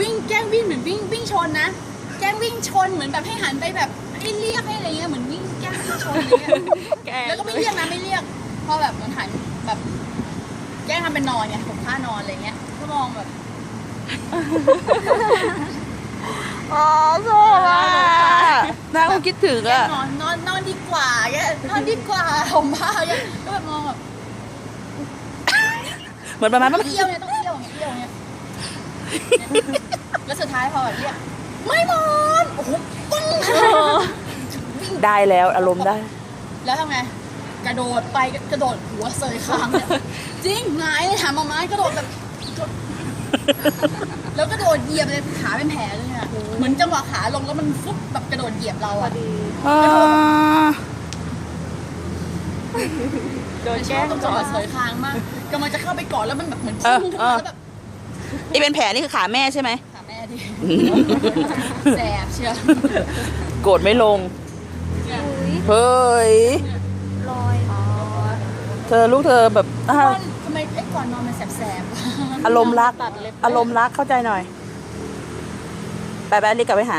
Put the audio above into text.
วิ่งแกล้งวิ่งเหมือนวิ่งวิ่งชนนะแกล้งวิ่งชนเหมือนแบบให้หันไปแบบให้เรียกให้อะไรเงี้ยเหมือนวิ่งแกล้งวิ่งชนอะไรเงี้ยแกแล้วก็ไม่เรียกนะไม่เรียกพอแบบเหมือนหันแบบแกล้งทำเป็นนอนไงผมท่านอนอะไรเงี้ยก็มองแบบ อ๋อชอบอะน่าคงคิดถึงแกล้งอะ นอนนอนนอนดีกว่าแกนอนดีกว่าผมบ้าแกก็แบบมองแบบเหมือนประมาณว่า เที่ยวเนี่ยต้อง แล้วสุดท้ายพอแบบเรียกไม่มอนโอ้โหปึ้งได้แล้วอารมณ์ได้ แล้วทำไงกระโดดไปกระโดดหัวเสยคางเนี่ยจริงหงายเลยถามมาไม้กระโดดแบบแล้วกระโดดเหยียบเลยขาเป็นแผลเลยอะเหมือนจังหวะขาลงแล้วมันฟุบแบบกระโดดเหยียบเราอะอ่าโดนชแกล้อบงตรงจังหวะเสยคางมากกำลังจะเข้าไปกอดแล้วมันแบบเหมือนเออพุ่งขึ้นเอมาอแล้วแบบ ไอเป็นแผลนี่คือขาแม่ใช่ไหมขาแม่ดิ แสบเชียวโกรธไม่ลงเนี่ยเฮ้ยรอยอ๋อเธอลูกเธอแบบอะว่าทำไมไอ้ก่อนนอนมันแสบๆอารมณ์รัก ตัดเล็บ อารมณ์รักเข้าใจหน่อย ไปไปรีบกลับไปหา